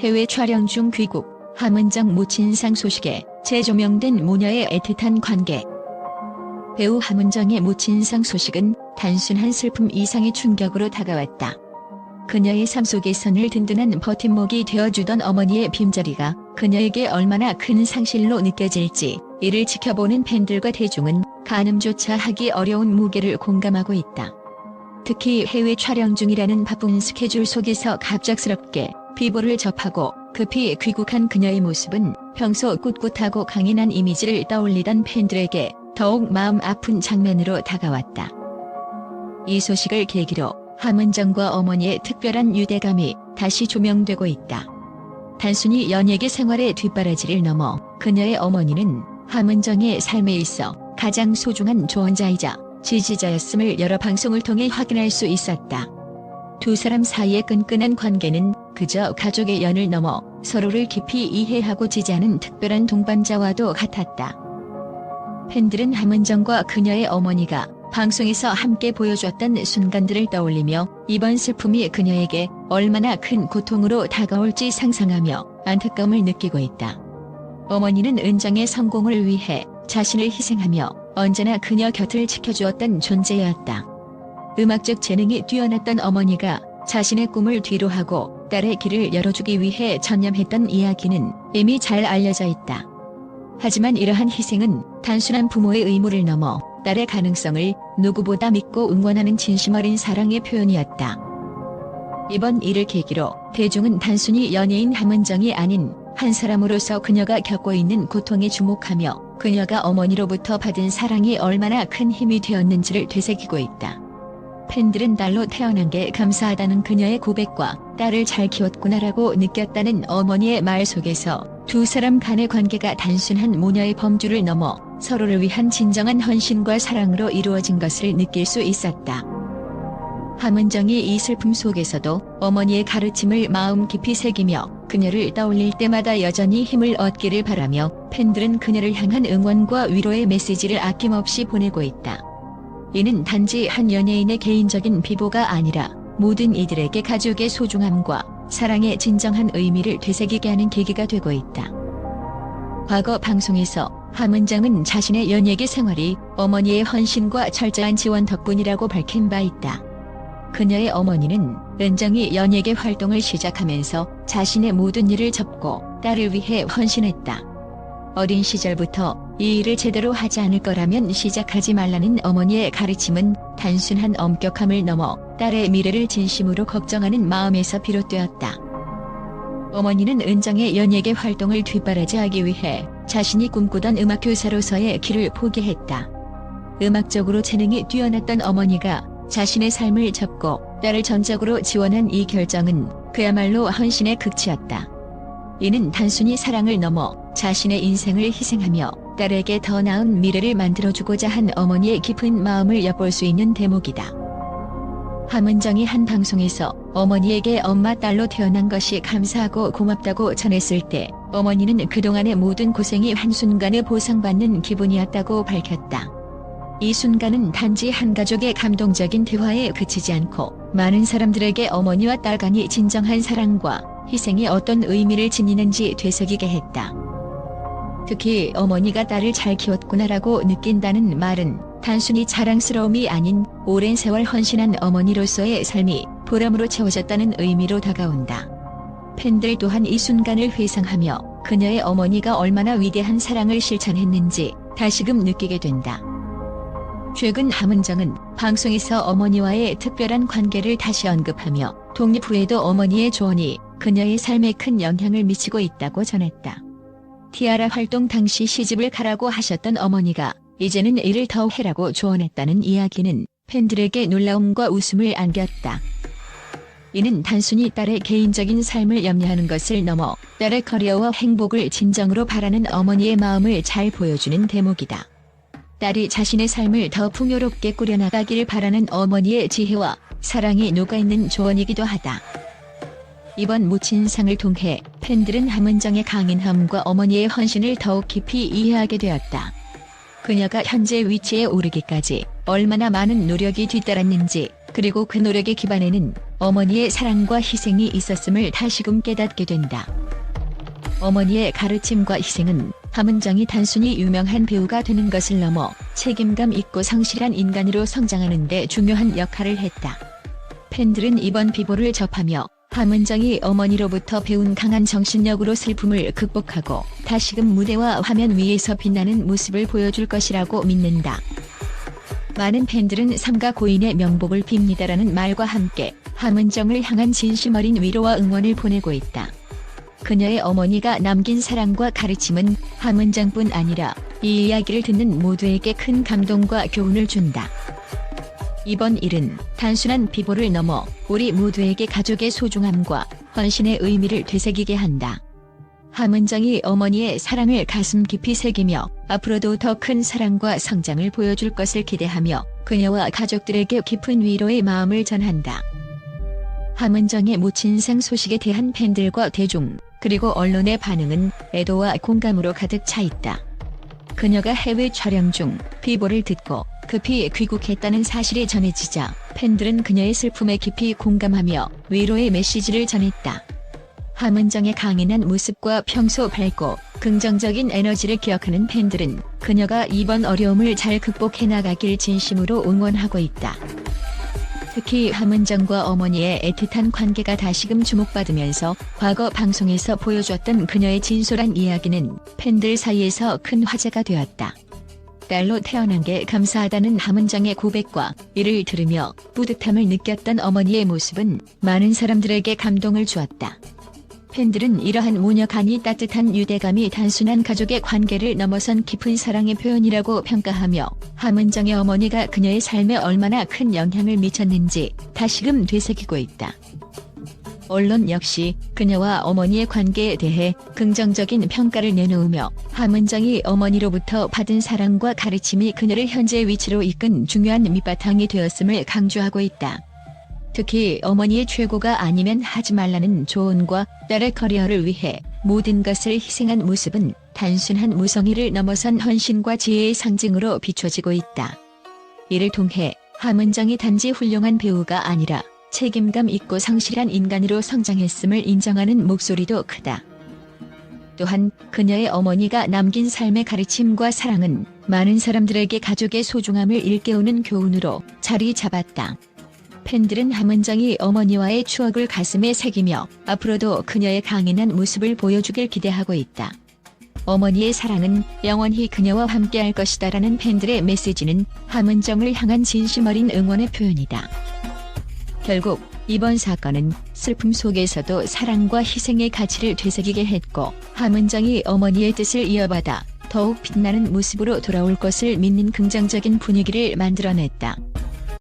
해외 촬영 중 귀국, 함은정 모친상 소식에 재조명된 모녀의 애틋한 관계. 배우 함은정의 모친상 소식은 단순한 슬픔 이상의 충격으로 다가왔다. 그녀의 삶 속에선을 든든한 버팀목이 되어주던 어머니의 빈자리가 그녀에게 얼마나 큰 상실로 느껴질지 이를 지켜보는 팬들과 대중은 가늠조차 하기 어려운 무게를 공감하고 있다. 특히 해외 촬영 중이라는 바쁜 스케줄 속에서 갑작스럽게 비보를 접하고 급히 귀국한 그녀의 모습은 평소 꿋꿋하고 강인한 이미지를 떠올리던 팬들에게 더욱 마음 아픈 장면으로 다가왔다. 이 소식을 계기로 함은정과 어머니의 특별한 유대감이 다시 조명되고 있다. 단순히 연예계 생활의 뒷바라지를 넘어 그녀의 어머니는 함은정의 삶에 있어 가장 소중한 조언자이자 지지자였음을 여러 방송을 통해 확인할 수 있었다. 두 사람 사이의 끈끈한 관계는 그저 가족의 연을 넘어 서로를 깊이 이해하고 지지하는 특별한 동반자와도 같았다. 팬들은 함은정과 그녀의 어머니가 방송에서 함께 보여줬던 순간들을 떠올리며 이번 슬픔이 그녀에게 얼마나 큰 고통으로 다가올지 상상하며 안타까움을 느끼고 있다. 어머니는 은정의 성공을 위해 자신을 희생하며 언제나 그녀 곁을 지켜주었던 존재였다. 음악적 재능이 뛰어났던 어머니가 자신의 꿈을 뒤로하고 딸의 길을 열어주기 위해 전념했던 이야기는 이미 잘 알려져 있다. 하지만 이러한 희생은 단순한 부모의 의무를 넘어 딸의 가능성을 누구보다 믿고 응원하는 진심 어린 사랑의 표현이었다. 이번 일을 계기로 대중은 단순히 연예인 함은정이 아닌 한 사람으로서 그녀가 겪고 있는 고통에 주목하며 그녀가 어머니로부터 받은 사랑이 얼마나 큰 힘이 되었는지를 되새기고 있다. 팬들은 딸로 태어난 게 감사하다는 그녀의 고백과 딸을 잘 키웠구나라고 느꼈다는 어머니의 말 속에서 두 사람 간의 관계가 단순한 모녀의 범주를 넘어 서로를 위한 진정한 헌신과 사랑으로 이루어진 것을 느낄 수 있었다. 함은정이 이 슬픔 속에서도 어머니의 가르침을 마음 깊이 새기며 그녀를 떠올릴 때마다 여전히 힘을 얻기를 바라며 팬들은 그녀를 향한 응원과 위로의 메시지를 아낌없이 보내고 있다. 이는 단지 한 연예인의 개인적인 비보가 아니라 모든 이들에게 가족의 소중함과 사랑의 진정한 의미를 되새기게 하는 계기가 되고 있다. 과거 방송에서 함은정은 자신의 연예계 생활이 어머니의 헌신과 철저한 지원 덕분이라고 밝힌 바 있다. 그녀의 어머니는 은정이 연예계 활동을 시작하면서 자신의 모든 일을 접고 딸을 위해 헌신했다. 어린 시절부터 이 일을 제대로 하지 않을 거라면 시작하지 말라는 어머니의 가르침은 단순한 엄격함을 넘어 딸의 미래를 진심으로 걱정하는 마음에서 비롯되었다. 어머니는 은정의 연예계 활동을 뒷바라지하기 위해 자신이 꿈꾸던 음악 교사로서의 길을 포기했다. 음악적으로 재능이 뛰어났던 어머니가 자신의 삶을 접고 딸을 전적으로 지원한 이 결정은 그야말로 헌신의 극치였다. 이는 단순히 사랑을 넘어 자신의 인생을 희생하며 딸에게 더 나은 미래를 만들어주고자 한 어머니의 깊은 마음을 엿볼 수 있는 대목이다. 함은정이 한 방송에서 어머니에게 엄마 딸로 태어난 것이 감사하고 고맙다고 전했을 때 어머니는 그동안의 모든 고생이 한순간에 보상받는 기분이었다고 밝혔다. 이 순간은 단지 한 가족의 감동적인 대화에 그치지 않고 많은 사람들에게 어머니와 딸 간의 진정한 사랑과 희생이 어떤 의미를 지니는지 되새기게 했다. 특히 어머니가 딸을 잘 키웠구나라고 느낀다는 말은 단순히 자랑스러움이 아닌 오랜 세월 헌신한 어머니로서의 삶이 보람으로 채워졌다는 의미로 다가온다. 팬들 또한 이 순간을 회상하며 그녀의 어머니가 얼마나 위대한 사랑을 실천했는지 다시금 느끼게 된다. 최근 함은정은 방송에서 어머니와의 특별한 관계를 다시 언급하며 독립 후에도 어머니의 조언이 그녀의 삶에 큰 영향을 미치고 있다고 전했다. 티아라 활동 당시 시집을 가라고 하셨던 어머니가 이제는 일을 더 해라고 조언했다는 이야기는 팬들에게 놀라움과 웃음을 안겼다. 이는 단순히 딸의 개인적인 삶을 염려하는 것을 넘어 딸의 커리어와 행복을 진정으로 바라는 어머니의 마음을 잘 보여주는 대목이다. 딸이 자신의 삶을 더 풍요롭게 꾸려나가길 바라는 어머니의 지혜와 사랑이 녹아있는 조언이기도 하다. 이번 모친상을 통해 팬들은 함은정의 강인함과 어머니의 헌신을 더욱 깊이 이해하게 되었다. 그녀가 현재 위치에 오르기까지 얼마나 많은 노력이 뒤따랐는지 그리고 그 노력의 기반에는 어머니의 사랑과 희생이 있었음을 다시금 깨닫게 된다. 어머니의 가르침과 희생은 함은정이 단순히 유명한 배우가 되는 것을 넘어 책임감 있고 성실한 인간으로 성장하는 데 중요한 역할을 했다. 팬들은 이번 비보를 접하며 함은정이 어머니로부터 배운 강한 정신력으로 슬픔을 극복하고 다시금 무대와 화면 위에서 빛나는 모습을 보여줄 것이라고 믿는다. 많은 팬들은 삼가 고인의 명복을 빕니다라는 말과 함께 함은정을 향한 진심 어린 위로와 응원을 보내고 있다. 그녀의 어머니가 남긴 사랑과 가르침은 함은정뿐 아니라 이 이야기를 듣는 모두에게 큰 감동과 교훈을 준다. 이번 일은 단순한 비보를 넘어 우리 모두에게 가족의 소중함과 헌신의 의미를 되새기게 한다. 함은정이 어머니의 사랑을 가슴 깊이 새기며 앞으로도 더 큰 사랑과 성장을 보여줄 것을 기대하며 그녀와 가족들에게 깊은 위로의 마음을 전한다. 함은정의 모친상 소식에 대한 팬들과 대중 그리고 언론의 반응은 애도와 공감으로 가득 차 있다. 그녀가 해외 촬영 중 비보를 듣고 급히 귀국했다는 사실이 전해지자 팬들은 그녀의 슬픔에 깊이 공감하며 위로의 메시지를 전했다. 함은정의 강인한 모습과 평소 밝고 긍정적인 에너지를 기억하는 팬들은 그녀가 이번 어려움을 잘 극복해 나가길 진심으로 응원하고 있다. 특히 함은정과 어머니의 애틋한 관계가 다시금 주목받으면서 과거 방송에서 보여줬던 그녀의 진솔한 이야기는 팬들 사이에서 큰 화제가 되었다. 딸로 태어난 게 감사하다는 함은정의 고백과 이를 들으며 뿌듯함을 느꼈던 어머니의 모습은 많은 사람들에게 감동을 주었다. 팬들은 이러한 모녀 간이 따뜻한 유대감이 단순한 가족의 관계를 넘어선 깊은 사랑의 표현이라고 평가하며 함은정의 어머니가 그녀의 삶에 얼마나 큰 영향을 미쳤는지 다시금 되새기고 있다. 언론 역시 그녀와 어머니의 관계에 대해 긍정적인 평가를 내놓으며 함은정이 어머니로부터 받은 사랑과 가르침이 그녀를 현재 위치로 이끈 중요한 밑바탕이 되었음을 강조하고 있다. 특히 어머니의 최고가 아니면 하지 말라는 조언과 딸의 커리어를 위해 모든 것을 희생한 모습은 단순한 무성의를 넘어선 헌신과 지혜의 상징으로 비춰지고 있다. 이를 통해 함은정이 단지 훌륭한 배우가 아니라 책임감 있고 성실한 인간으로 성장했음을 인정하는 목소리도 크다. 또한 그녀의 어머니가 남긴 삶의 가르침과 사랑은 많은 사람들에게 가족의 소중함을 일깨우는 교훈으로 자리 잡았다. 팬들은 함은정이 어머니와의 추억을 가슴에 새기며 앞으로도 그녀의 강인한 모습을 보여주길 기대하고 있다. 어머니의 사랑은 영원히 그녀와 함께할 것이다라는 팬들의 메시지는 함은정을 향한 진심 어린 응원의 표현이다. 결국 이번 사건은 슬픔 속에서도 사랑과 희생의 가치를 되새기게 했고 함은정이 어머니의 뜻을 이어받아 더욱 빛나는 모습으로 돌아올 것을 믿는 긍정적인 분위기를 만들어냈다.